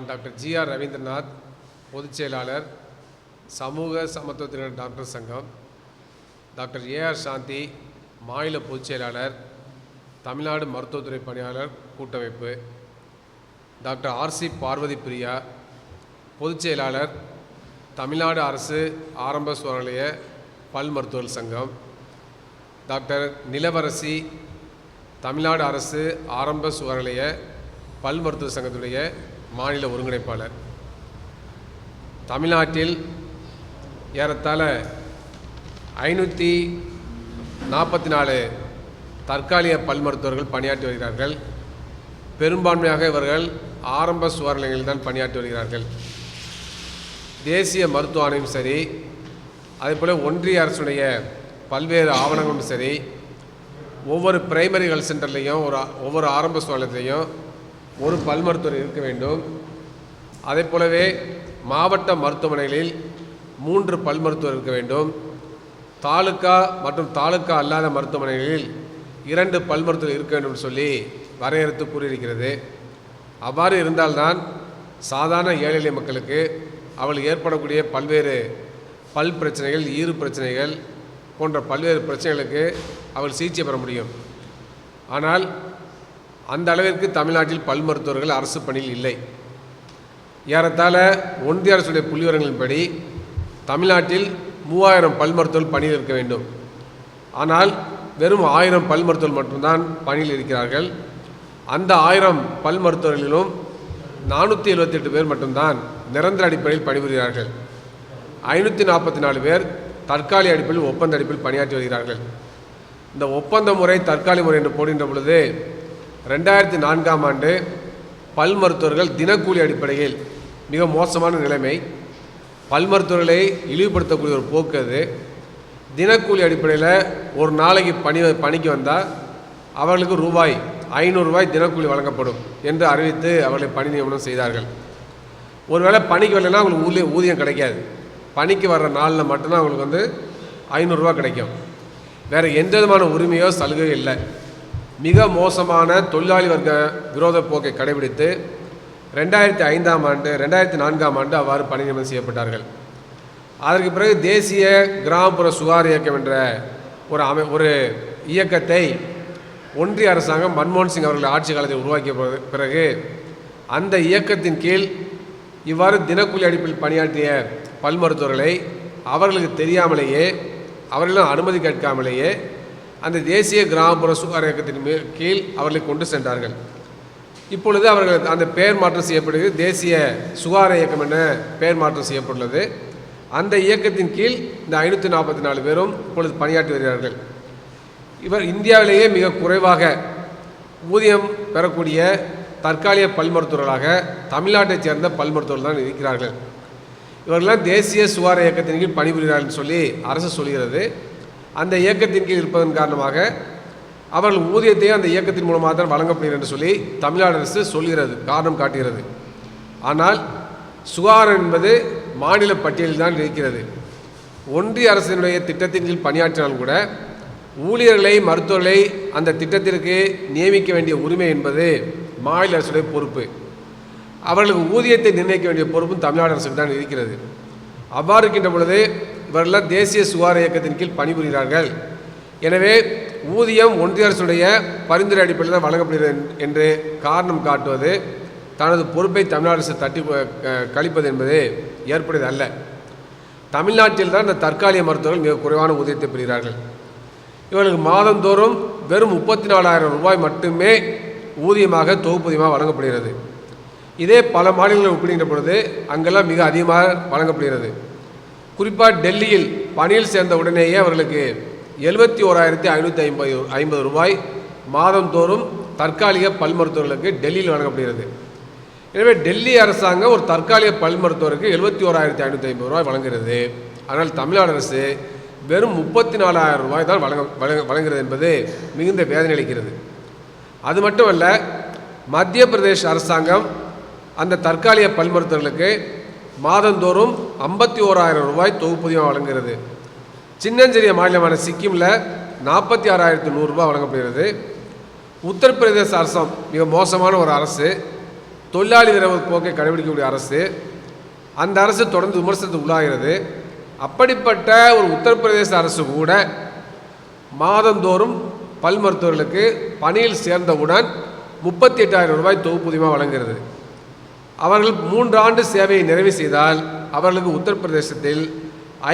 நான் doctor GR Rabindranath பொதுச் செயலாளர் சமூக சமத்துவத்தினர் டாக்டர் சங்கம் டாக்டர் ஏஆர் சாந்தி மாநில பொதுச் செயலாளர் தமிழ்நாடு மருத்துவத்துறை பணியாளர் கூட்டமைப்பு டாக்டர் ஆர்சி பார்வதி பிரியா பொதுச் செயலாளர் தமிழ்நாடு அரசு ஆரம்ப சுகாதார பல் மருத்துவர் சங்கம் டாக்டர் நிலவரசி தமிழ்நாடு அரசு ஆரம்ப சுகாதார பல் மருத்துவ சங்கத்துடைய மாநில ஒருங்கிணைப்பாளர். தமிழ்நாட்டில் ஏறத்தாழ ஐநூற்றி நாற்பத்தி நாலு தற்காலிக பல் மருத்துவர்கள் பணியாற்றி வருகிறார்கள். பெரும்பான்மையாக இவர்கள் ஆரம்ப சுகாதார தான் பணியாற்றி வருகிறார்கள். தேசிய மருத்துவ ஆணையம் சரி அதேபோல் ஒன்றிய அரசுடைய பல்வேறு ஆவணங்களும் சரி ஒவ்வொரு பிரைமரி ஹெல்த் சென்டர்லேயும் ஒரு ஒவ்வொரு ஆரம்ப சுகாதாரத்திலையும் ஒரு பல் மருத்துவர் இருக்க வேண்டும். அதே போலவே மாவட்ட மருத்துவமனைகளில் மூன்று பல் மருத்துவர் இருக்க வேண்டும். தாலுக்கா மற்றும் தாலுக்கா அல்லாத மருத்துவமனைகளில் இரண்டு பல் மருத்துவர் இருக்க வேண்டும் சொல்லி வரையறுத்து கூறியிருக்கிறது. அவ்வாறு இருந்தால்தான் சாதாரண ஏழை எளிய மக்களுக்கு அவள் ஏற்படக்கூடிய பல்வேறு பல் பிரச்சனைகள் ஈறு பிரச்சனைகள் போன்ற பல்வேறு பிரச்சனைகளுக்கு அவள் சிகிச்சை பெற முடியும். ஆனால் அந்த அளவிற்கு தமிழ்நாட்டில் பல் மருத்துவர்கள் அரசு பணியில் இல்லை. ஏறத்தாழ ஒன்றிய அரசுடைய புள்ளிவரங்களின்படி தமிழ்நாட்டில் மூவாயிரம் பல் மருத்துவர்கள் பணியில் இருக்க வேண்டும். ஆனால் வெறும் ஆயிரம் பல் மருத்துவர்கள் மட்டும்தான் பணியில் இருக்கிறார்கள். அந்த ஆயிரம் பல் மருத்துவர்களிலும் நானூற்றி எழுபத்தெட்டு பேர் மட்டும்தான் நிரந்தர அடிப்படையில் பணிபுரிகிறார்கள். ஐநூற்றி நாற்பத்தி நாலு பேர் தற்காலிக அடிப்படையில் ஒப்பந்த அடிப்படையில் பணியாற்றி வருகிறார்கள். இந்த ஒப்பந்த முறை தற்காலிக முறை என்று போடுகின்ற பொழுது ரெண்டாயிரத்தி நான்காம் ஆண்டு பல் மருத்துவர்கள் தினக்கூலி அடிப்படையில் மிக மோசமான நிலைமை. பல் மருத்துவர்களை இழிவுபடுத்தக்கூடிய ஒரு போக்கு அது. தினக்கூலி அடிப்படையில் ஒரு நாளைக்கு பணி பணிக்கு வந்தால் அவர்களுக்கு ரூபாய் ஐநூறுரூவாய் தினக்கூலி வழங்கப்படும் என்று அறிவித்து அவர்களை பணி நியமனம் செய்தார்கள். ஒருவேளை பணிக்கு வரலைன்னா அவங்களுக்கு ஊதியம் ஊதியம் கிடைக்காது. பணிக்கு வர்ற நாளில் மட்டும்தான் அவங்களுக்கு வந்து ஐநூறுரூவா கிடைக்கும். வேறு எந்த விதமான உரிமையோ சலுகையோ இல்லை. மிக மோசமான தொழிலாளி வர்க்க விரோத போக்கை கடைபிடித்து ரெண்டாயிரத்தி ஐந்தாம் ஆண்டு ரெண்டாயிரத்தி நான்காம் ஆண்டு அவ்வாறு பணி நியமனம் செய்யப்பட்டார்கள். அதற்கு பிறகு தேசிய கிராமப்புற சுகாதார இயக்கம் என்ற ஒரு அமை ஒரு இயக்கத்தை ஒன்றிய அரசாங்கம் மன்மோகன் சிங் அவர்கள் ஆட்சி காலத்தில் உருவாக்கிய பிறகு- பிறகு அந்த இயக்கத்தின் கீழ் இவ்வாறு தினக்கூலி அடிப்பில் பணியாற்றிய பல் மருத்துவர்களை அவர்களுக்கு தெரியாமலேயே அவர்களும் அனுமதி கேட்காமலேயே அந்த தேசிய கிராமப்புற சுகாதார இயக்கத்தின் மே- கீழ் அவர்களை கொண்டு சென்றார்கள். இப்பொழுது அவர்கள் அந்த பெயர் மாற்றம் செய்யப்படுகிறது. தேசிய சுகாதார இயக்கம் என பெயர் மாற்றம் செய்யப்பட்டுள்ளது. அந்த இயக்கத்தின் கீழ் இந்த ஐநூற்றி நாற்பத்தி நாலு பேரும் இப்பொழுது பணியாற்றி வருகிறார்கள். இவர் இந்தியாவிலேயே மிக குறைவாக ஊதியம் பெறக்கூடிய தற்காலிக பல் மருத்துவர்களாக தமிழ்நாட்டைச் சேர்ந்த பல் மருத்துவர்கள் தான் இருக்கிறார்கள். இவர்களெல்லாம் தேசிய சுகாதார இயக்கத்தின் கீழ் பணிபுரிகிறார்கள் சொல்லி அரசு சொல்கிறது. அந்த இயக்கத்தின் கீழ் இருப்பதன் காரணமாக அவர்கள் ஊதியத்தையும் அந்த இயக்கத்தின் மூலமாக தான் வழங்கப்படுகிறது என்று சொல்லி தமிழ்நாடு அரசு சொல்கிறது காரணம் காட்டுகிறது. ஆனால் சுகாதாரம் என்பது மாநில பட்டியலில் தான் இருக்கிறது. ஒன்றிய அரசினுடைய திட்டத்தின் கீழ் பணியாற்றினாலும் கூட ஊழியர்களை மருத்துவர்களை அந்த திட்டத்திற்கு நியமிக்க வேண்டிய உரிமை என்பது மாநில அரசுடைய பொறுப்பு. அவர்களுக்கு ஊதியத்தை நிர்ணயிக்க வேண்டிய பொறுப்பும் தமிழ்நாடு அரசுக்கு தான் இருக்கிறது. அவ்வாறு இருக்கின்ற பொழுது இவர்களெல்லாம் தேசிய சுகாதார இயக்கத்தின் கீழ் பணிபுரிகிறார்கள். எனவே ஊதியம் ஒன்றிய அரசுடைய பரிந்துரை அடிப்படையில் தான் வழங்கப்படுகிறது என்று காரணம் காட்டுவது தனது பொறுப்பை தமிழ்நாடு அரசு தட்டி கழிப்பது என்பது ஏற்புடையது அல்ல. தமிழ்நாட்டில் தான் இந்த தற்காலிக மருத்துவர்கள் மிக குறைவான ஊதியத்தை பெறுகிறார்கள். இவர்களுக்கு மாதந்தோறும் வெறும் முப்பத்தி நாலாயிரம் ரூபாய் மட்டுமே ஊதியமாக தொகுப்பூதியமாக வழங்கப்படுகிறது. இதே பல மாநிலங்களில் ஒப்பிடுகின்ற பொழுது அங்கெல்லாம் மிக அதிகமாக வழங்கப்படுகிறது. குறிப்பாக டெல்லியில் பணியில் சேர்ந்த உடனேயே அவர்களுக்கு எழுபத்தி ஓராயிரத்தி ஐநூற்றி ஐம்பது ஐம்பது ரூபாய் மாதந்தோறும் தற்காலிக பல் மருத்துவர்களுக்கு டெல்லியில் வழங்கப்படுகிறது. எனவே டெல்லி அரசாங்கம் ஒரு தற்காலிக பல் மருத்துவருக்கு எழுபத்தி ஓராயிரத்தி ஐநூற்றி ஐம்பது ரூபாய் வழங்குகிறது. ஆனால் தமிழ்நாடு அரசு வெறும் முப்பத்தி நாலாயிரம் ரூபாய் தான் வழங்க வழங்க வழங்குகிறது என்பது மிகுந்த வேதனை அளிக்கிறது. அது மட்டுமல்ல மத்திய பிரதேஷ் அரசாங்கம் அந்த தற்காலிக பல் மருத்துவர்களுக்கு மாதந்தோறும் ஐம்பத்தி ஓராயிரம் ரூபாய் தொகுப்பூதியம் வழங்குகிறது. சின்னஞ்சிறிய மாநிலமான சிக்கிமில் நாற்பத்தி ஆறாயிரத்து நூறுரூபா வழங்கப்படுகிறது. உத்தரப்பிரதேச அரசம் மிக மோசமான ஒரு அரசு. தொழிலாளி விரோத போக்கை கடைபிடிக்கக்கூடிய அரசு. அந்த அரசு தொடர்ந்து விமர்சனத்துக்கு உள்ளாகிறது. அப்படிப்பட்ட ஒரு உத்தரப்பிரதேச அரசு கூட மாதந்தோறும் பல் மருத்துவர்களுக்கு பணியில் சேர்ந்தவுடன் முப்பத்தி எட்டாயிரம் ரூபாய் தொகுப்பூதியமாக வழங்குகிறது. அவர்கள் மூன்று ஆண்டு சேவையை நிறைவு செய்தால் அவர்களுக்கு உத்தரப்பிரதேசத்தில்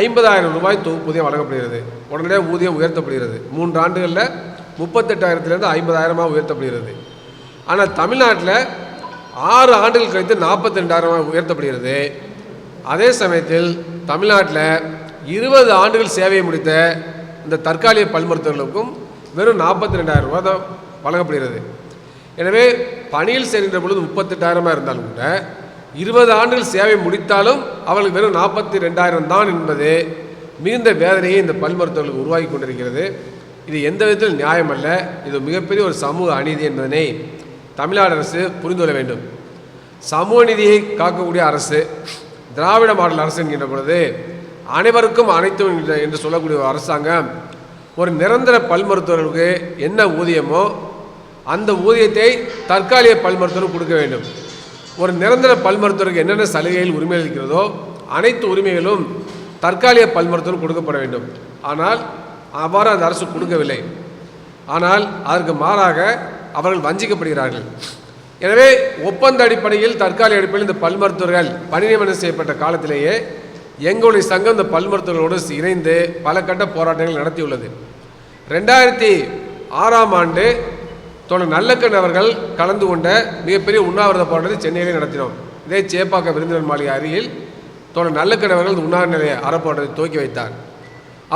ஐம்பதாயிரம் ரூபாய் தொகுப்பூதியம் வழங்கப்படுகிறது. உடனடியாக ஊதியம் உயர்த்தப்படுகிறது. மூன்று ஆண்டுகளில் முப்பத்தெட்டாயிரத்துலேருந்து ஐம்பதாயிரமாக உயர்த்தப்படுகிறது. ஆனால் தமிழ்நாட்டில் ஆறு ஆண்டுகள் கழித்து நாற்பத்தி ரெண்டாயிரமாக உயர்த்தப்படுகிறது. அதே சமயத்தில் தமிழ்நாட்டில் இருபது ஆண்டுகள் சேவையை முடித்த இந்த தற்காலிக பல் மருத்துவர்களுக்கும் வெறும் நாற்பத்தி ரெண்டாயிரம் ரூபாய் தான் வழங்கப்படுகிறது. எனவே பணியில் சேர்கின்ற பொழுது முப்பத்தெட்டாயிரமாக இருந்தாலும் கூட இருபது ஆண்டுகள் சேவை முடித்தாலும் அவளுக்கு வெறும் நாற்பத்தி ரெண்டாயிரம் தான் என்பது மிகுந்த வேதனையை இந்த பல் மருத்துவர்களுக்கு உருவாக்கி கொண்டிருக்கிறது. இது எந்த விதத்தில் நியாயம் அல்ல இது மிகப்பெரிய ஒரு சமூக அநீதி என்பதனை தமிழ்நாடு அரசு புரிந்து கொள்ள வேண்டும். சமூக நிதியை காக்கக்கூடிய அரசு திராவிட மாடல் அரசு என்கின்ற பொழுது அனைவருக்கும் அனைத்தும் என்று சொல்லக்கூடிய ஒரு அரசாங்கம் ஒரு நிரந்தர பல் மருத்துவர்களுக்கு என்ன ஊதியமோ அந்த ஊதியத்தை தற்காலிக பல் மருத்துவருக்கு கொடுக்க வேண்டும். ஒரு நிரந்தர பல் மருத்துவருக்கு என்னென்ன சலுகைகள் உரிமை இருக்கிறதோ அனைத்து உரிமைகளும் தற்காலிக பல் மருத்துவருக்கு கொடுக்கப்பட வேண்டும். ஆனால் அவ்வாறு அந்த அரசு கொடுக்கவில்லை. ஆனால் அதற்கு மாறாக அவர்கள் வஞ்சிக்கப்படுகிறார்கள். எனவே ஒப்பந்த அடிப்படையில் தற்காலிக அடிப்படையில் இந்த பல் மருத்துவர்கள் பணி நியமனம் செய்யப்பட்ட காலத்திலேயே எங்களுடைய சங்கம் இந்த பல் மருத்துவர்களோடு இணைந்து பல கட்ட போராட்டங்கள் நடத்தியுள்ளது. ரெண்டாயிரத்தி ஆறாம் ஆண்டு தோழர் நல்லக்கண் அவர்கள் கலந்து கொண்ட மிகப்பெரிய உண்ணாவிரத போராட்டத்தை சென்னையிலே நடத்தினோம். இதே சேப்பாக்கம் விருந்தினர் மாளிகை அருகில் தோழர் நல்லக்கண் அவர்கள் உண்ணாவிர நிலைய அறப்போராட்டத்தை துவக்கி வைத்தார்.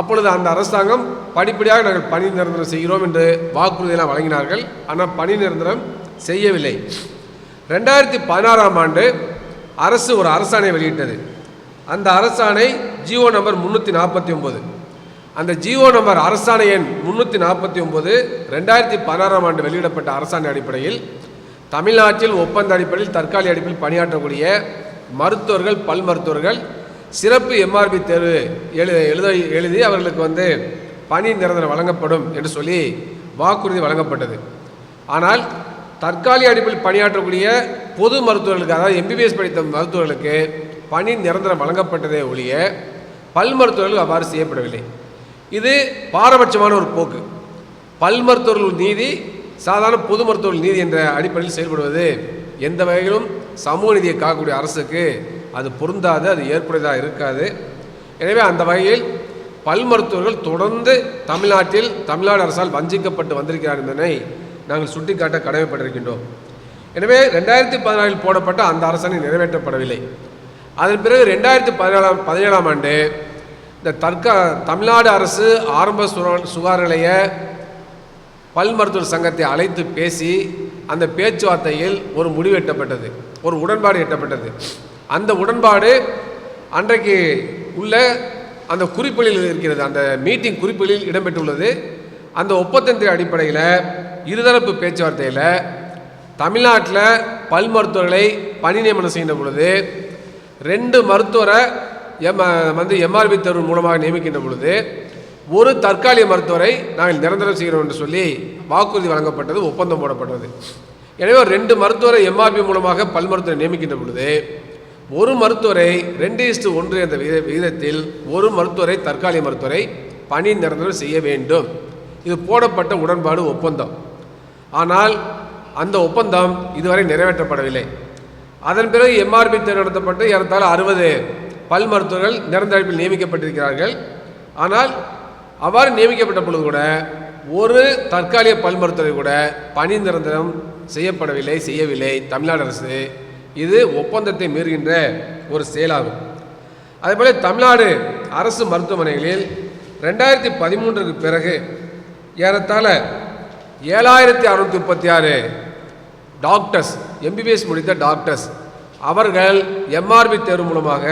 அப்பொழுது அந்த அரசாங்கம் படிப்படியாக நாங்கள் பணி நிரந்தரம் செய்கிறோம் என்று வாக்குறுதியெல்லாம் வழங்கினார்கள். ஆனால் பணி நிரந்தரம் செய்யவில்லை. ரெண்டாயிரத்தி பதினாறாம் ஆண்டு அரசு ஒரு அரசாணை வெளியிட்டது. அந்த அரசாணை ஜிஓ நம்பர் முந்நூற்றி நாற்பத்தி ஒம்பது அந்த ஜிஓ நம்பர் அரசாணை எண் முந்நூற்றி நாற்பத்தி ஒம்பது ரெண்டாயிரத்தி பதினாறாம் ஆண்டு வெளியிடப்பட்ட அரசாணை அடிப்படையில் தமிழ்நாட்டில் ஒப்பந்த அடிப்படையில் தற்காலிக அடிப்படையில் பணியாற்றக்கூடிய மருத்துவர்கள் பல் மருத்துவர்கள் சிறப்பு எம்ஆர்பி தேர்வு எழு எழுத எழுதி அவர்களுக்கு வந்து பணி நிரந்தரம் வழங்கப்படும் என்று சொல்லி வாக்குறுதி வழங்கப்பட்டது. ஆனால் தற்காலிக அடிப்படையில் பணியாற்றக்கூடிய பொது மருத்துவர்களுக்கு அதாவது எம்பிபிஎஸ் படித்த மருத்துவர்களுக்கு பணி நிரந்தரம் வழங்கப்பட்டதே ஒழிய பல் மருத்துவர்கள் அவ்வாறு செய்யப்படவில்லை. இது பாரபட்சமான ஒரு போக்கு. பல் மருத்துவர்கள் நீதி சாதாரண பொது மருத்துவர்கள் நீதி என்ற அடிப்படையில் செயல்படுவது எந்த வகையிலும் சமூக நீதியை காக்கக்கூடிய அரசுக்கு அது பொருந்தாது அது ஏற்புடையதாக இருக்காது. எனவே அந்த வகையில் பல் மருத்துவர்கள் தொடர்ந்து தமிழ்நாட்டில் தமிழ்நாடு அரசால் வஞ்சிக்கப்பட்டு வந்திருக்கிறார் என்பதனை நாங்கள் சுட்டிக்காட்ட கடமைப்பட்டிருக்கின்றோம். எனவே ரெண்டாயிரத்தி பதினாலில் போடப்பட்ட அந்த அரசாணை நிறைவேற்றப்படவில்லை. அதன் பிறகு ரெண்டாயிரத்தி பதினேழாம் பதினேழாம் ஆண்டு இந்த தற்கா தமிழ்நாடு அரசு ஆரம்ப சுகா- சுகாதார நிலைய பல் மருத்துவர் சங்கத்தை அழைத்து பேசி அந்த பேச்சுவார்த்தையில் ஒரு முடிவு எட்டப்பட்டது. ஒரு உடன்பாடு எட்டப்பட்டது. அந்த உடன்பாடு அன்றைக்கு உள்ள அந்த குறிப்புகளில் இருக்கிறது. அந்த மீட்டிங் குறிப்புகளில் இடம்பெற்றுள்ளது. அந்த ஒப்பந்தத்தின் அடிப்படையில் இருதரப்பு பேச்சுவார்த்தையில் தமிழ்நாட்டில் பல் மருத்துவர்களை பணி நியமனம் செய்கின்ற பொழுது ரெண்டு மருத்துவரை எம் வந்து எம்ஆர்பி தேர்வு மூலமாக நியமிக்கின்ற பொழுது ஒரு தற்காலிக மருத்துவரை நாங்கள் நிரந்தரம் செய்கிறோம் என்று சொல்லி வாக்குறுதி வழங்கப்பட்டது ஒப்பந்தம் போடப்பட்டது. எனவே ரெண்டு மருத்துவரை எம்ஆர்பி மூலமாக பல் மருத்துவரை நியமிக்கின்ற பொழுது ஒரு மருத்துவரை ரெண்டு இஸ்டு ஒன்று என்ற விகித- விகிதத்தில் ஒரு மருத்துவரை தற்காலிக மருத்துவரை பணி நிரந்தரம் செய்ய வேண்டும். இது போடப்பட்ட உடன்பாடு ஒப்பந்தம். ஆனால் அந்த ஒப்பந்தம் இதுவரை நிறைவேற்றப்படவில்லை. அதன் பிறகு எம்ஆர்பி தேர்வு நடத்தப்பட்டு ஏறத்தாழ அறுபது பல் மருத்துவர்கள் நிரந்தர அடிப்பில் நியமிக்கப்பட்டிருக்கிறார்கள். ஆனால் அவ்வாறு நியமிக்கப்பட்ட பொழுது கூட ஒரு தற்காலிக பல் மருத்துவரை கூட பணி நிரந்தரம் செய்யப்படவில்லை செய்யவில்லை. தமிழ்நாடு அரசு இது ஒப்பந்தத்தை மீறுகின்ற ஒரு செயலாகும். அதேபோல் தமிழ்நாடு அரசு மருத்துவமனைகளில் ரெண்டாயிரத்தி பதிமூன்றுக்கு பிறகு ஏறத்தாழ ஏழாயிரத்தி அறுநூற்றி முப்பத்தி ஆறு doctors M B B S முடித்த டாக்டர்ஸ் அவர்கள் எம்ஆர்பி தேர்வு மூலமாக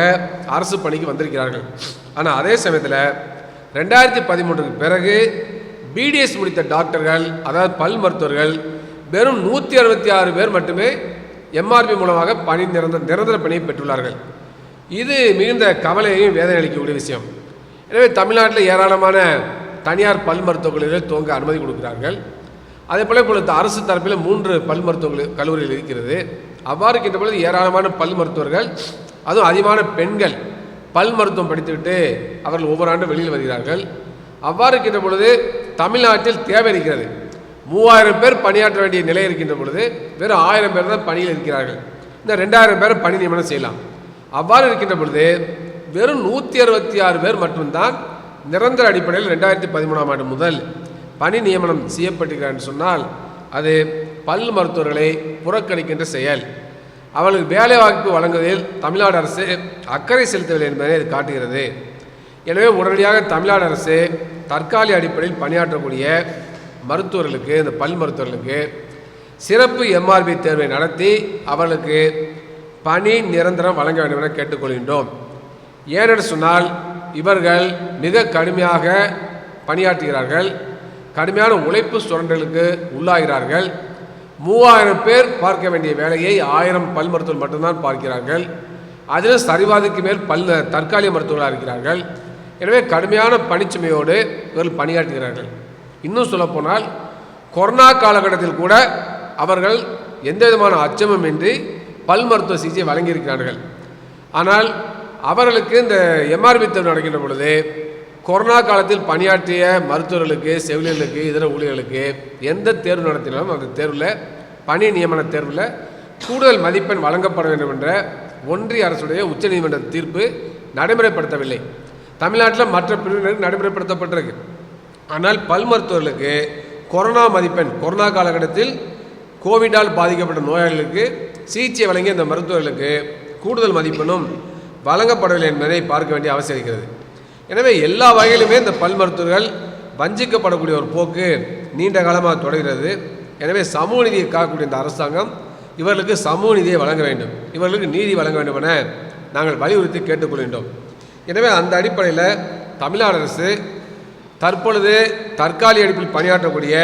அரசு பணிக்கு வந்திருக்கிறார்கள். ஆனால் அதே சமயத்தில் ரெண்டாயிரத்தி பதிமூன்றுக்கு பிறகு பிடிஎஸ் முடித்த டாக்டர்கள் அதாவது பல் மருத்துவர்கள் வெறும் நூற்றி அறுபத்தி ஆறு பேர் மட்டுமே எம்ஆர்பி மூலமாக பணி நிரந்தர நிரந்தர பணியை பெற்றுள்ளார்கள். இது மிகுந்த கவலையையும் வேதனை அளிக்கக்கூடிய விஷயம். எனவே தமிழ்நாட்டில் ஏராளமான தனியார் பல் மருத்துவக் கல்லூரிகள் துவங்க அனுமதி கொடுக்கிறார்கள். அதே போல் இப்பொழுது அரசு தரப்பில் மூன்று பல் மருத்துவ கல்லூரிகள் இருக்கிறது. அவ்வாறு இருக்கின்ற பொழுது ஏராளமான பல் மருத்துவர்கள் அதுவும் அதிகமான பெண்கள் பல் மருத்துவம் படித்துவிட்டு அவர்கள் ஒவ்வொரு ஆண்டும் வெளியில் வருகிறார்கள். அவ்வாறு இருக்கின்ற பொழுது தமிழ்நாட்டில் தேவை இருக்கிறது. மூவாயிரம் பேர் பணியாற்ற வேண்டிய நிலை இருக்கின்ற பொழுது வெறும் ஆயிரம் பேர் தான் பணியில் இருக்கிறார்கள். இந்த ரெண்டாயிரம் பேர் பணி நியமனம் செய்யலாம். அவ்வாறு இருக்கின்ற பொழுது வெறும் நூற்றி அறுபத்தி ஆறு பேர் மட்டும்தான் நிரந்தர அடிப்படையில் ரெண்டாயிரத்தி பதிமூணாம் ஆண்டு முதல் பணி நியமனம் செய்யப்பட்டிருக்கிறார் என்று சொன்னால் அது பல் மருத்துவர்களை புறக்கணிக்கின்ற செயல். அவர்களுக்கு வேலைவாய்ப்பு வழங்குவதில் தமிழ்நாடு அரசு அக்கறை செலுத்தவில்லை என்பதை இது காட்டுகிறது. எனவே உடனடியாக தமிழ்நாடு அரசு தற்காலிக அடிப்படையில் பணியாற்றக்கூடிய மருத்துவர்களுக்கு இந்த பல் மருத்துவர்களுக்கு சிறப்பு எம்ஆர்பி தேர்வை நடத்தி அவர்களுக்கு பணி நிரந்தரம் வழங்க வேண்டும் என கேட்டுக்கொள்கின்றோம். ஏனென்று சொன்னால் இவர்கள் மிக கடுமையாக பணியாற்றுகிறார்கள். கடுமையான உழைப்பு சுரண்டலுக்கு உள்ளாகிறார்கள். மூவாயிரம் பேர் பார்க்க வேண்டிய வேலையை ஆயிரம் பல் மருத்துவர் மட்டும்தான் பார்க்கிறார்கள். அதில் சரிவாதிக்கு மேல் பல் தற்காலிக மருத்துவர்களாக இருக்கிறார்கள். எனவே கடுமையான பணிச்சுமையோடு இவர்கள் பணியாற்றுகிறார்கள். இன்னும் சொல்லப்போனால் கொரோனா காலகட்டத்தில் கூட அவர்கள் எந்த விதமான அச்சமும் இன்றி பல் மருத்துவ சிகிச்சை வழங்கியிருக்கிறார்கள். ஆனால் அவர்களுக்கு இந்த எம்ஆர்பி தேர்வு நடக்கின்ற பொழுது கொரோனா காலத்தில் பணியாற்றிய மருத்துவர்களுக்கு செவிலியர்களுக்கு இதர ஊழியர்களுக்கு எந்த தேர்வு நடத்தினாலும் அந்த தேர்வில் பணி நியமன தேர்வில் கூடுதல் மதிப்பெண் வழங்கப்பட வேண்டும் என்ற ஒன்றிய அரசுடைய உச்சநீதிமன்ற தீர்ப்பு நடைமுறைப்படுத்தவில்லை. தமிழ்நாட்டில் மற்ற பிரிவினருக்கு நடைமுறைப்படுத்தப்பட்டிருக்கு. ஆனால் பல் மருத்துவர்களுக்கு கொரோனா மதிப்பெண் கொரோனா காலகட்டத்தில் கோவிடால் பாதிக்கப்பட்ட நோயாளிகளுக்கு சிகிச்சை வழங்கிய இந்த மருத்துவர்களுக்கு கூடுதல் மதிப்பெண்ணும் வழங்கப்படவில்லை என்பதை பார்க்க வேண்டிய அவசியம் இருக்கிறது. எனவே எல்லா வகையிலுமே இந்த பல் மருத்துவர்கள் வஞ்சிக்கப்படக்கூடிய ஒரு போக்கு நீண்ட காலமாக தொடர்கிறது. எனவே சமூக நீதியை காக்கக்கூடிய இந்த அரசாங்கம் இவர்களுக்கு சமூக நீதியை வழங்க வேண்டும். இவர்களுக்கு நீதி வழங்க வேண்டும் என நாங்கள் வலியுறுத்தி கேட்டுக்கொள்கின்றோம் எனவே அந்த அடிப்படையில் தமிழ்நாடு அரசு தற்பொழுது தற்காலிக அடிப்பில் பணியாற்றக்கூடிய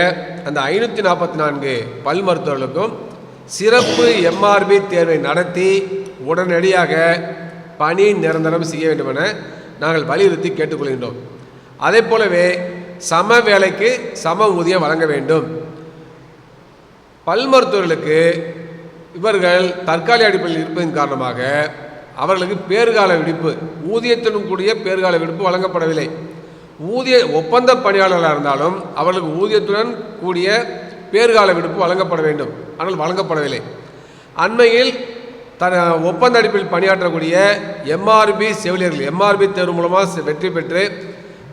அந்த ஐநூற்றி நாற்பத்தி நான்கு பல் மருத்துவர்களுக்கும் சிறப்பு எம்ஆர்பி தேர்வை நடத்தி உடனடியாக பணி நிரந்தரம் செய்ய வேண்டும் என நாங்கள் வலியுறுத்தி கேட்டுக்கொள்கின்றோம். அதே போலவே சம வேலைக்கு சம ஊதியம் வழங்க வேண்டும். பல் மருத்துவர்களுக்கு இவர்கள் தற்காலிக அடிப்படையில் இருப்பதன் காரணமாக அவர்களுக்கு பேறுகால விடுப்பு ஊதியத்துடன் கூடிய பேறுகால விடுப்பு வழங்கப்படவில்லை. ஊதிய ஒப்பந்த பணியாளர்களாக இருந்தாலும் அவர்களுக்கு ஊதியத்துடன் கூடிய பேறுகால விடுப்பு வழங்கப்பட வேண்டும். ஆனால் வழங்கப்படவில்லை. அண்மையில் தன் ஒப்பந்த அடிப்பில் பணியாற்றக்கூடிய எம்ஆர்பி செவிலியர்கள் எம்ஆர்பி தேர்வு மூலமாக வெற்றி பெற்று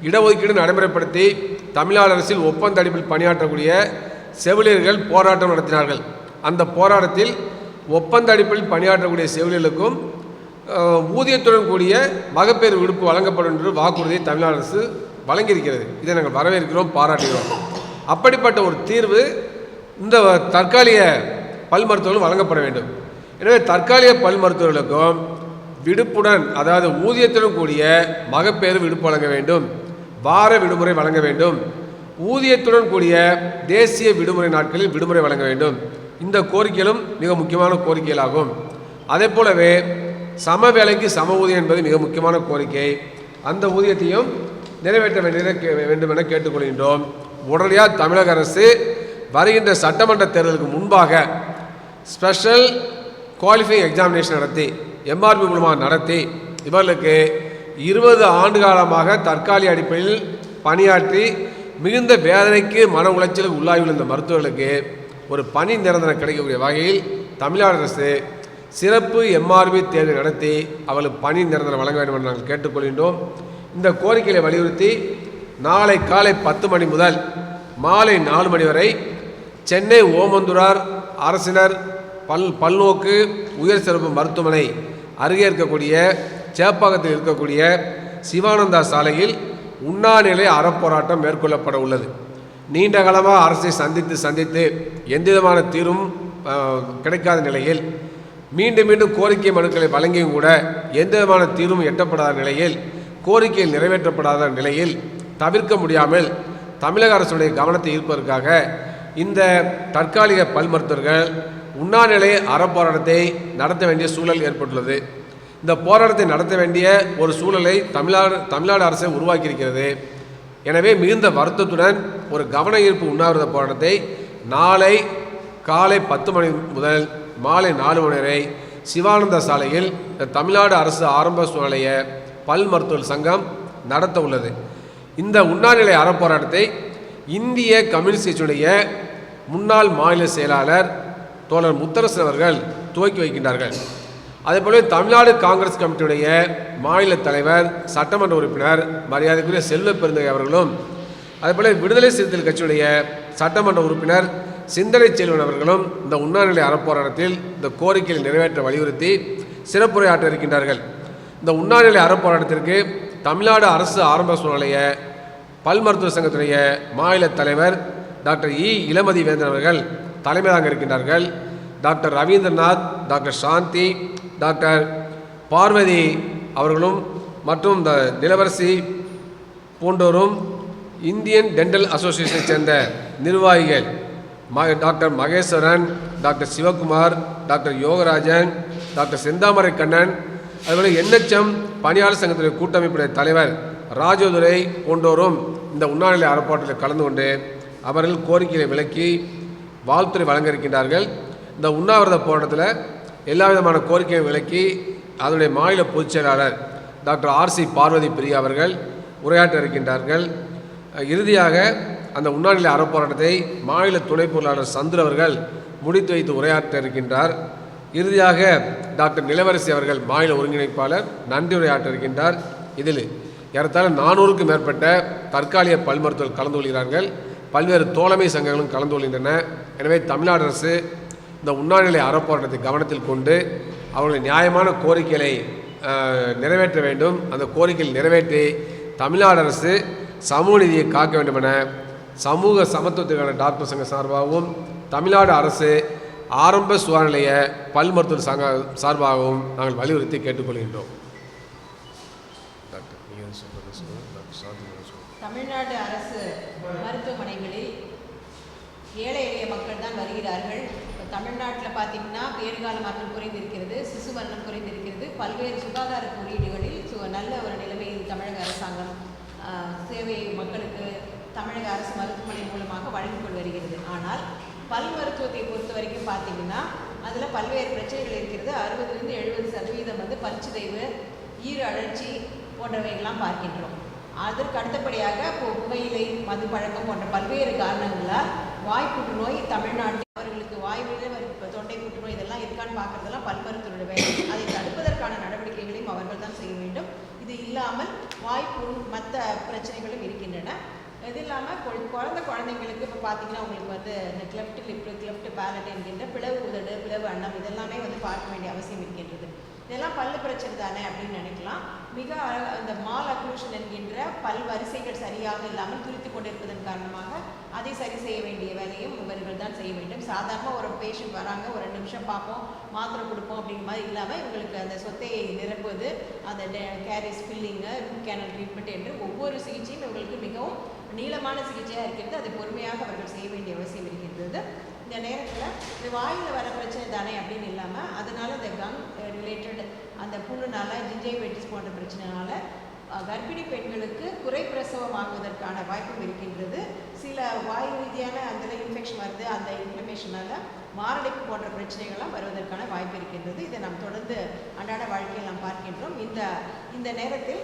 இடஒதுக்கீடு நடைமுறைப்படுத்தி தமிழ்நாடு அரசில் ஒப்பந்த அடிப்பில் பணியாற்றக்கூடிய செவிலியர்கள் போராட்டம் நடத்தினார்கள். அந்த போராட்டத்தில் ஒப்பந்த அடிப்பில் பணியாற்றக்கூடிய செவிலியர்களுக்கும் ஊதியத்துடன் கூடிய மகப்பேறு விடுப்பு வழங்கப்படும் என்று வாக்குறுதியை தமிழ்நாடு அரசு வழங்கியிருக்கிறது. இதை நாங்கள் வரவேற்கிறோம் பாராட்டுகிறோம். அப்படிப்பட்ட ஒரு தீர்வு இந்த தற்காலிக பல் மருத்துவர்கள் வழங்கப்பட வேண்டும். எனவே தற்காலிக பல் மருத்துவர்களுக்கும் விடுப்புடன் அதாவது ஊதியத்துடன் கூடிய மகப்பேறு விடுப்பு வழங்க வேண்டும் வார விடுமுறை வழங்க வேண்டும் ஊதியத்துடன் கூடிய தேசிய விடுமுறை நாட்களில் விடுமுறை வழங்க வேண்டும். இந்த கோரிக்கைகளும் மிக முக்கியமான கோரிக்கைகளாகும். அதே போலவே சம வேலைக்கு சம ஊதியம் என்பது மிக முக்கியமான கோரிக்கை. அந்த ஊதியத்தையும் நிறைவேற்ற வேண்டிய கே- வேண்டும் என கேட்டுக்கொள்கின்றோம். உடனடியாக தமிழக அரசு வருகின்ற சட்டமன்ற தேர்தலுக்கு முன்பாக ஸ்பெஷல் குவாலிஃபை எக்ஸாமினேஷன் நடத்தி எம்ஆர்பி மூலமாக நடத்தி இவர்களுக்கு இருபது ஆண்டு காலமாக தற்காலிக அடிப்படையில் பணியாற்றி மிகுந்த வேதனைக்கு மன உளைச்சலுக்கு உள்ளாகியுள்ள இந்த மருத்துவர்களுக்கு ஒரு பணி நிரந்தரம் கிடைக்கக்கூடிய வகையில் தமிழ்நாடு அரசு சிறப்பு எம்ஆர்பி தேர்வு நடத்தி அவளுக்கு பணி நிரந்தரம் வழங்க வேண்டும் என்று நாங்கள் கேட்டுக்கொள்கின்றோம். இந்த கோரிக்கையை வலியுறுத்தி நாளை காலை பத்து மணி முதல் மாலை நாலு மணி வரை சென்னை ஓமந்துரார் அரசினர் பல் பல்நோக்கு உயர் சிறப்பு மருத்துவமனை அருகே இருக்கக்கூடிய சேப்பாக்கத்தில் இருக்கக்கூடிய சிவானந்தா சாலையில் உண்ணாநிலை அறப்போராட்டம் மேற்கொள்ளப்பட உள்ளது. நீண்ட காலமாக அரசை சந்தித்து சந்தித்து எந்த விதமான தீர்வும் கிடைக்காத நிலையில் மீண்டும் மீண்டும் கோரிக்கை மனுக்களை வழங்கியும் கூட எந்த விதமான தீர்வும் எட்டப்படாத நிலையில் கோரிக்கையில் நிறைவேற்றப்படாத நிலையில் தவிர்க்க முடியாமல் தமிழக அரசுடைய கவனத்தை ஈர்ப்பதற்காக இந்த தற்காலிக பல் மருத்துவர்கள் உண்ணாநிலை அறப்போராட்டத்தை நடத்த வேண்டிய சூழல் ஏற்பட்டுள்ளது. இந்த போராட்டத்தை நடத்த வேண்டிய ஒரு சூழலை தமிழ்நாடு தமிழ்நாடு அரசு உருவாக்கியிருக்கிறது. எனவே மிகுந்த வருத்தத்துடன் ஒரு கவன ஈர்ப்பு உண்ணாவிரத போராட்டத்தை நாளை காலை பத்து மணி முதல் மாலை நாலு மணி வரை சிவானந்த சாலையில் இந்த தமிழ்நாடு அரசு ஆரம்ப சுகாதார பல் மருத்துவர் சங்கம் நடத்த உள்ளது. இந்த உண்ணாநிலை அறப்போராட்டத்தை இந்திய கம்யூனிஸ்ட் கட்சியுடைய முன்னாள் மாநில செயலாளர் தோழர் முத்தரசன் அவர்கள் துவக்கி வைக்கின்றார்கள். அதேபோல தமிழ்நாடு காங்கிரஸ் கமிட்டியுடைய மாநில தலைவர் சட்டமன்ற உறுப்பினர் மரியாதைக்குரிய செல்வ பெருந்தகை அவர்களும் அதேபோல் விடுதலை சிறுத்தைகள் கட்சியுடைய சட்டமன்ற உறுப்பினர் சிந்தனை செல்வன் அவர்களும் இந்த உண்ணாநிலை அறப்போராட்டத்தில் இந்த கோரிக்கையை நிறைவேற்ற வலியுறுத்தி சிறப்புரையாற்ற இருக்கின்றார்கள். இந்த உண்ணாநிலை அறப்போராட்டத்திற்கு தமிழ்நாடு அரசு ஆரம்ப சூழ்நிலைய பல் மருத்துவ சங்கத்துடைய மாநில தலைவர் டாக்டர் இ. இளமதி வேந்தன் அவர்கள் தலைமை தாங்க இருக்கின்றார்கள். Doctor Ravindranath doctor Shanthi doctor Parvathi அவர்களும் மற்றும் இந்த நிலவரசி போன்றோரும் இந்தியன் டென்டல் அசோசியேஷனை சேர்ந்த நிர்வாகிகள் ம doctor Maheswaran doctor Sivakumar doctor Yogarajan doctor Senthamarai Kannan அதுபோல் என்எச்எம் பணியாளர் சங்கத்துடைய கூட்டமைப்புடைய தலைவர் ராஜதுரை போன்றோரும் இந்த உண்ணாநிலை அறப்பாட்டில் கலந்து கொண்டு அவர்கள் கோரிக்கையை விளக்கி வாழ்த்துறை வழங்க இருக்கின்றார்கள் இந்த உண்ணாவிரத போராட்டத்தில் எல்லா விதமான கோரிக்கையை விளக்கி அதனுடைய மாநில பொதுச் செயலாளர் டாக்டர் ஆர்சி பார்வதி பிரியா அவர்கள் உரையாற்ற இருக்கின்றார்கள். இறுதியாக அந்த உண்ணாநிலை அறப்போராட்டத்தை மாநில துணை பொருளாளர் சந்திர அவர்கள் முடித்து வைத்து உரையாற்ற இருக்கின்றார். இறுதியாக டாக்டர் நிலவரசி அவர்கள் மாநில ஒருங்கிணைப்பாளர் நன்றி உரையாற்ற இருக்கின்றார். இதில் ஏறத்தாழ நானூறுக்கும் மேற்பட்ட தற்காலிக பல் மருத்துவர்கள் கலந்து கொள்கிறார்கள். பல்வேறு தோழமை சங்கங்களும் கலந்து கொள்கின்றன. எனவே தமிழ்நாடு அரசு இந்த உண்ணாநிலை அறப்போராட்டத்தை கவனத்தில் கொண்டு அவர்களின் நியாயமான கோரிக்கைகளை நிறைவேற்ற வேண்டும். அந்த கோரிக்கையில் நிறைவேற்றி தமிழ்நாடு அரசு சமூக நிதியை காக்க வேண்டும் என சமூக சமத்துவத்துக்கான டாக்டர் சங்க சார்பாகவும் தமிழ்நாடு அரசு ஆரம்ப சுகாதார நிலைய பல் மருத்துவ சங்க சார்பாகவும் நாங்கள் வலியுறுத்தி கேட்டுக்கொள்கின்றோம். தமிழ்நாடு அரசு சொல்றது சொல்லுங்க டாக்டர் சாந்தி நீங்கள் சொல்லுங்க தமிழ்நாடு அரசு மருத்துவமனைகளில் ஏழை எளிய மக்கள் தான் வருகிறார்கள். இப்போ தமிழ்நாட்டில் பார்த்தீங்கன்னா பேறுகால மரணம் குறைந்திருக்கிறது சிசு மரணம் குறைந்திருக்கிறது. பல்வேறு சுகாதார குறியீடுகளில் சு- நல்ல ஒரு நிலைமையில் தமிழக அரசாங்கம் சேவை மக்களுக்கு தமிழக அரசு மருத்துவமனை மூலமாக வழங்கி கொண்டு வருகிறது. ஆனால் பல் மருத்துவத்தை பொறுத்த வரைக்கும் பார்த்தீங்கன்னா அதில் பல்வேறு பிரச்சனைகள் இருக்கிறது. அறுபதுலேருந்து எழுபது சதவீதம் வந்து பற்சிதைவு ஈர அழற்சி போன்றவைகள்லாம் பார்க்கின்றோம். அதற்கு அடுத்தபடியாக இப்போ புகையிலை மது பழக்கம் போன்ற பல்வேறு காரணங்களால் வாய் புற்றுநோய் தமிழ்நாட்டில் அவர்களுக்கு வாய் தொண்டை புற்றுநோய் இதெல்லாம் இருக்கான்னு பார்க்கறதெல்லாம் பல்மருத்துவ வேலை. அதை தடுப்பதற்கான நடவடிக்கைகளையும் அவர்கள் தான் செய்ய வேண்டும். இது இல்லாமல் வாய்ப்பு மற்ற பிரச்சனைகளும் இருக்கின்றன. இது இல்லாமல் பிறந்த குழந்தைங்களுக்கு இப்போ பார்த்தீங்கன்னா உங்களுக்கு வந்து இந்த கிளப்ட் லிப்பு கிளப்ட் பேலட் என்கின்ற பிளவு உதடு பிளவு அன்னம் இதெல்லாமே வந்து பார்க்க வேண்டிய அவசியம் இருக்கின்றது. இதெல்லாம் பல்லு பிரச்சனை தானே அப்படின்னு நினைக்கலாம். மிக அழகாக இந்த மால் அக்ளூஷன் என்கின்ற பல் வரிசைகள் சரியாக இல்லாமல் துரித்து கொண்டிருப்பதன் காரணமாக அதை சரி செய்ய வேண்டிய வேலையும் இவர்கள் தான் செய்ய வேண்டும். சாதாரண ஒரு பேஷண்ட் வராங்க ஒரு ரெண்டு நிமிஷம் பார்ப்போம் மாத்திரை கொடுப்போம் அப்படிங்கிற மாதிரி இல்லாமல் இவங்களுக்கு அந்த சொத்தையை நிரப்புவது அந்த caries filling root canal treatment என்று ஒவ்வொரு சிகிச்சையும் இவங்களுக்கு மிகவும் நீளமான சிகிச்சையாக இருக்கிறது. அதை பொறுமையாக அவர்கள் செய்ய வேண்டிய அவசியம் இருக்கின்றது. இந்த நேரத்தில் இந்த வாயில் வர பிரச்சனை தானே அப்படின்னு இல்லாமல் அதனால இந்த கம் ரிலேட்டட் அந்த புண்ணுனால ஜிஞ்சைவைட்டிஸ் போன்ற பிரச்சனைனால கர்ப்பிணி பெண்களுக்கு குறை பிரசவம் ஆகுவதற்கான வாய்ப்பும் இருக்கின்றது. சில வாயு ரீதியான அதில் இன்ஃபெக்ஷன் வருது அந்த இன்ஃபர்மேஷனால் மாரடைப்பு போன்ற பிரச்சனைகள்லாம் வருவதற்கான வாய்ப்பு இருக்கின்றது. இதை நாம் தொடர்ந்து அன்றாட வாழ்க்கையில் நாம் பார்க்கின்றோம். இந்த இந்த நேரத்தில்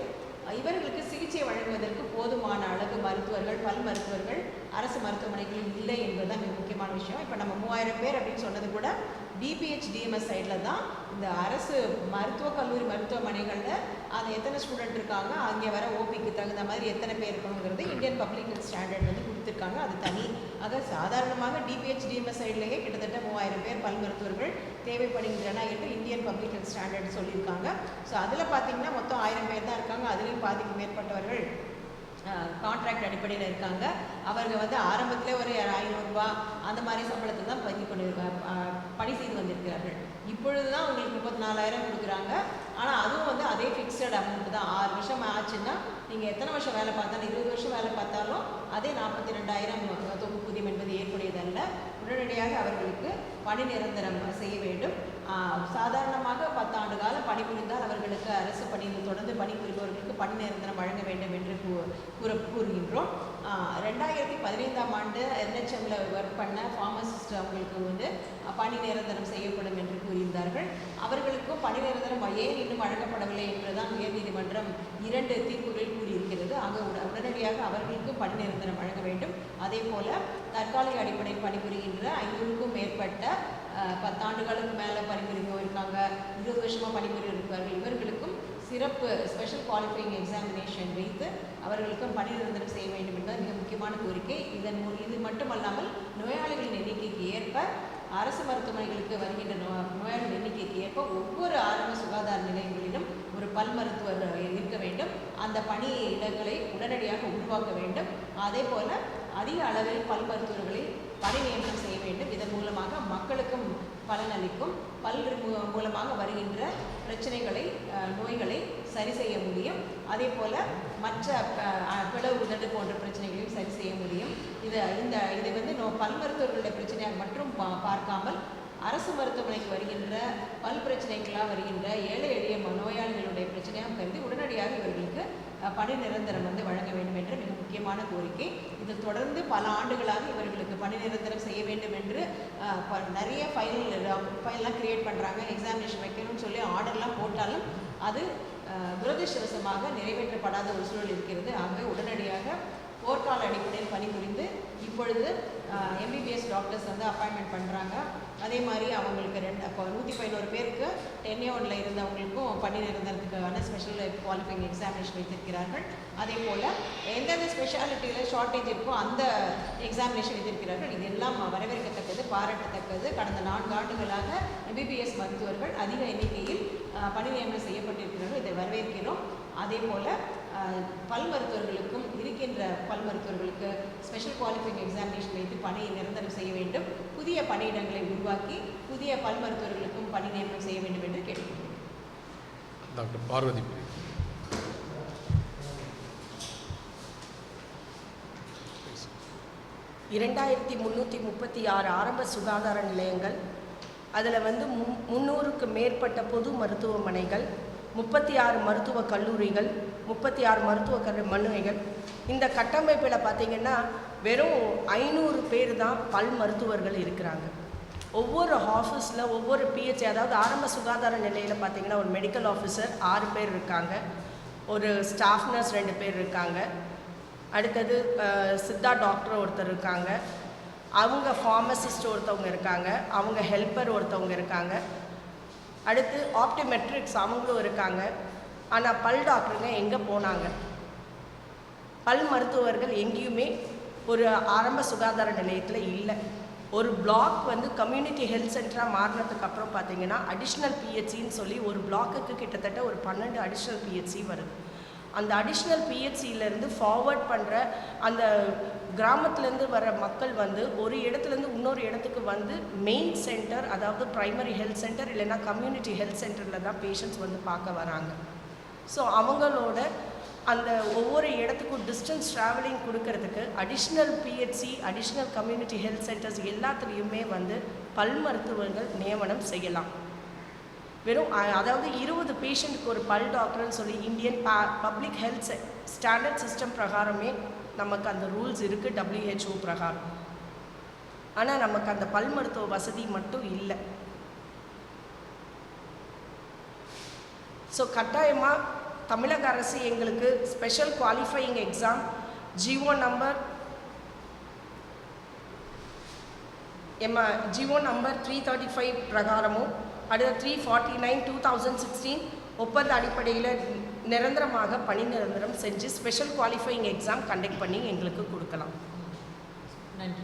இவர்களுக்கு சிகிச்சை வழங்குவதற்கு போதுமான அளவு மருத்துவர்கள் பல் மருத்துவர்கள் அரசு மருத்துவமனைகளில் இல்லை என்பதுதான் மிக முக்கியமான விஷயம். இப்போ நம்ம மூவாயிரம் பேர் அப்படின்னு சொன்னது கூட டிபிஹெச் டிஎம்எஸ் சைடில் தான் இந்த அரசு மருத்துவக் கல்லூரி மருத்துவமனைகளில் அது எத்தனை ஸ்டூடெண்ட் இருக்காங்க அங்கே வர ஓபிக்கு தகுந்த மாதிரி எத்தனை பேர் இருக்கணுங்கிறது இந்தியன் பப்ளிக் ஹெல்த் ஸ்டாண்டர்ட் வந்து கொடுத்துருக்காங்க. அது தனி ஆக சாதாரணமாக டிபிஹெச் டிஎம்எஸ் சைட்லேயே கிட்டத்தட்ட மூவாயிரம் பேர் பல் மருத்துவர்கள் தேவைப்படுகின்றன என்று இந்தியன் பப்ளிக் ஹெல்த் ஸ்டாண்டர்ட் சொல்லியிருக்காங்க. ஸோ அதில் பார்த்தீங்கன்னா மொத்தம் ஆயிரம் பேர் தான் இருக்காங்க. அதுலேயும் பாதிக்கு மேற்பட்டவர்கள் கான்ட்ராக்ட் அடிப்படையில் இருக்காங்க. அவர்கள் வந்து ஆரம்பத்தில் ஒரு ஐநூறுரூபா அந்த மாதிரி சம்பளத்தை தான் பதிவு கொண்டு பணி செய்து வந்திருக்கிறார்கள். இப்பொழுது தான் உங்களுக்கு முப்பத்தி நாலாயிரம் கொடுக்குறாங்க. ஆனால் அதுவும் வந்து அதே ஃபிக்ஸட் அமௌண்ட் தான். ஆறு வருஷம் ஆச்சுன்னா நீங்கள் எத்தனை வருஷம் வேலை பார்த்தாலும் இருபது வருஷம் வேலை பார்த்தாலும் அதே நாற்பத்தி ரெண்டாயிரம் தொகுப்பூதியம் என்பது ஏற்புடையதல்ல. உடனடியாக அவர்களுக்கு பணி நிரந்தரம் செய்ய வேண்டும். சாதாரணமாக பத்தாண்டு காலம் பணிபுரிந்தால் அவர்களுக்கு அரசு பணியில் தொடர்ந்து பணிபுரிபவர்களுக்கு பணி நிரந்தரம் வழங்க வேண்டும் என்று கூ- கூற கூறுகின்றோம். ரெண்டாயிரத்தி பதினைந்தாம் ஆண்டு என்ஹெச்எம்ல ஒர்க் பண்ண ஃபார்மசிஸ்ட் அவங்களுக்கு வந்து பணி நிரந்தரம் செய்யப்படும் என்று கூறியிருந்தார்கள். அவர்களுக்கும் பணி நிரந்தரம் ஏன் இன்னும் வழங்கப்படவில்லை என்றுதான் உயர்நீதிமன்றம் இரண்டு தீர்ப்புகளில் இருக்கிறது. ஆக உட- உடனடியாக அவர்களுக்கும் பணி நிரந்தரம் வழங்க வேண்டும். அதே போல தற்காலிக அடிப்படையில் பணிபுரிகின்ற ஐநூறுக்கும் மேற்பட்ட பத்தாண்டுகளுக்கு மேலே பணிபுரிந்தவங்க இருக்காங்க இருபது வருஷமாக பணிபுரிய இருப்பார்கள் இவர்களுக்கும் சிறப்பு ஸ்பெஷல் குவாலிஃபைங் எக்ஸாமினேஷன் வைத்து அவர்களுக்கும் பணி நிரந்தரம் செய்ய வேண்டும் என்பது மிக முக்கியமான கோரிக்கை. இதன் மூலம் இது மட்டுமல்லாமல் நோயாளிகளின் எண்ணிக்கைக்கு ஏற்ப அரசு மருத்துவமனைகளுக்கு வருகின்ற நோ நோயாளிகள் எண்ணிக்கைக்கு ஏற்ப ஒவ்வொரு ஆரம்ப சுகாதார நிலையங்களிலும் ஒரு பல் மருத்துவர் இருக்க வேண்டும். அந்த பணி இடங்களை உடனடியாக உருவாக்க வேண்டும். அதே போல அதிக அளவில் பல் மருத்துவர்களை பணி நியமனம் செய்ய வேண்டும். இதன் மூலமாக மக்களுக்கும் பலனளிக்கும் பல் மூ- மூலமாக வருகின்ற பிரச்சனைகளை நோய்களை சரி செய்ய முடியும். அதே போல மற்ற பிளவு உதடு போன்ற பிரச்சனைகளையும் சரி செய்ய முடியும். இது இந்த இது வந்து நோ பல் மருத்துவர்களுடைய பிரச்சனையாக மட்டும் பா- பார்க்காமல் அரசு மருத்துவமனைக்கு வருகின்ற பல் பிரச்சனைக்கெல்லாம் வருகின்ற ஏழை எளிய நோயாளிகளுடைய பிரச்சனையாக கருதி உடனடியாக இவர்களுக்கு பணி நிரந்தரம் வந்து வழங்க வேண்டும் என்ற மிக முக்கியமான கோரிக்கை. இது தொடர்ந்து பல ஆண்டுகளாக இவர்களுக்கு பணி நிரந்தரம் செய்ய வேண்டும் என்று ப- நிறைய ஃபைல் ஃபைல்லாம் கிரியேட் பண்ணுறாங்க எக்ஸாமினேஷன் வைக்கணும்னு சொல்லி ஆர்டர்லாம் போட்டாலும் அது துரதிருஷ்டவசமாக நிறைவேற்றப்படாத ஒரு சூழல் இருக்கிறது. ஆகவே உடனடியாக போர்க்கால அடிப்படையில் பணிபுரிந்து இப்பொழுது எம்பிபிஎஸ் டாக்டர்ஸ் வந்து அப்பாயின்மெண்ட் பண்ணுறாங்க அதே மாதிரி அவங்களுக்கு ரெண்டு அப்போ நூற்றி பதினோரு பேருக்கு டென்னியோனில் இருந்தவங்களுக்கும் பணி நிரந்தரத்துக்கான ஸ்பெஷல் குவாலிஃபைங் எக்ஸாமினேஷன் வைத்திருக்கிறார்கள். அதே போல் எந்தெந்த ஸ்பெஷாலிட்டியில் ஷார்ட்டேஜ் இருக்கோ அந்த எக்ஸாமினேஷன் வைத்திருக்கிறார்கள். இது எல்லாம் வரவேற்கத்தக்கது பாராட்டத்தக்கது. கடந்த நான்கு ஆண்டுகளாக எம்பிபிஎஸ் மருத்துவர்கள் அதிக எண்ணிக்கையில் பணி நியமனம் செய்யப்பட்டிருக்கிறார்கள். இதை வரவேற்கிறோம். அதே போல் பல் மருத்துவர்களுக்கும் இருக்கின்ற பல் மருத்துவர்களுக்கு ஸ்பெஷல் குவாலிஃபைங் எக்ஸாமினேஷன் வைத்து பணியை நிரந்தரம் செய்ய வேண்டும் புதிய பணியிடங்களை உருவாக்கி புதிய பல் மருத்துவர்களுக்கும் பணி நியமனம் செய்ய வேண்டும் என்று கேட்டுக்கொள்கிறேன் டாக்டர் பார்வதி. இரண்டாயிரத்தி முந்நூற்றி முப்பத்தி ஆறு ஆரம்ப சுகாதார நிலையங்கள் அதில் வந்து மு முந்நூறுக்கு மேற்பட்ட பொது மருத்துவமனைகள் முப்பத்தி ஆறு மருத்துவக் கல்லூரிகள் முப்பத்தி ஆறு மருத்துவ கல்லு மனுவைகள் இந்த கட்டமைப்பில் பார்த்திங்கன்னா வெறும் ஐநூறு பேர் தான் பல் மருத்துவர்கள் இருக்கிறாங்க. ஒவ்வொரு ஆஃபீஸில் ஒவ்வொரு பிஹெச் அதாவது ஆரம்ப சுகாதார நிலையில் பார்த்தீங்கன்னா ஒரு மெடிக்கல் ஆஃபீஸர் ஆறு பேர் இருக்காங்க. ஒரு ஸ்டாஃப் நர்ஸ் ரெண்டு பேர் இருக்காங்க. அடுத்தது சித்தா டாக்டர் ஒருத்தர் இருக்காங்க. அவங்க ஃபார்மசிஸ்ட் ஒருத்தவங்க இருக்காங்க. அவங்க ஹெல்ப்பர் ஒருத்தவங்க இருக்காங்க. அடுத்து ஆப்டிமெட்ரிக்ஸ் அவங்களும் இருக்காங்க. ஆனால் பல் டாக்டருங்க எங்கே போனாங்க? பல் மருத்துவர்கள் எங்கேயுமே ஒரு ஆரம்ப சுகாதார நிலையத்தில் இல்லை. ஒரு பிளாக் வந்து கம்யூனிட்டி ஹெல்த் சென்டராக மாறினதுக்கு அப்புறம் பார்த்தீங்கன்னா அடிஷ்னல் பிஹெச்சின்னு சொல்லி ஒரு பிளாக்குக்கு கிட்டத்தட்ட ஒரு பன்னெண்டு அடிஷ்னல் பிஹெச்சி வருது. அந்த அடிஷ்னல் பிஹெச்சியிலேருந்து ஃபார்வர்ட் பண்ணுற அந்த கிராமத்துலேருந்து வர மக்கள் வந்து ஒரு இடத்துலேருந்து இன்னொரு இடத்துக்கு வந்து மெயின் சென்டர் அதாவது ப்ரைமரி ஹெல்த் சென்டர் இல்லைன்னா கம்யூனிட்டி ஹெல்த் சென்டரில் தான் பேஷண்ட்ஸ் வந்து பார்க்க வராங்க. ஸோ அவங்களோட அந்த ஒவ்வொரு இடத்துக்கும் டிஸ்டன்ஸ் ட்ராவலிங் கொடுக்கறதுக்கு additional P H C additional community health centres எல்லாத்துலேயுமே வந்து பல் மருத்துவர்கள் நியமனம் செய்யலாம். வெறும் அதாவது இருபது பேஷண்ட்டுக்கு ஒரு பல் டாக்டர்னு சொல்லி இந்தியன் ப பப்ளிக் ஹெல்த் ஸ்டாண்டர்ட் சிஸ்டம் பிரகாரமே நமக்கு அந்த ரூல்ஸ் இருக்குது டபிள்யூஹெச்ஓ பிரகாரம். ஆனால் நமக்கு அந்த பல் மருத்துவ வசதி மட்டும் இல்லை. ஸோ கட்டாயமாக தமிழக அரசு எங்களுக்கு special qualifying exam GO number எம்ம GO number three thirty five பிரகாரமும் அடுத்த three forty nine two thousand sixteen ஒப்பந்த அடிப்படையில் நிரந்தரமாக பணி நிரந்தரம் செஞ்சு ஸ்பெஷல் குவாலிஃபையிங் எக்ஸாம் கண்டக்ட் பண்ணி எங்களுக்கு கொடுக்கலாம். நன்றி.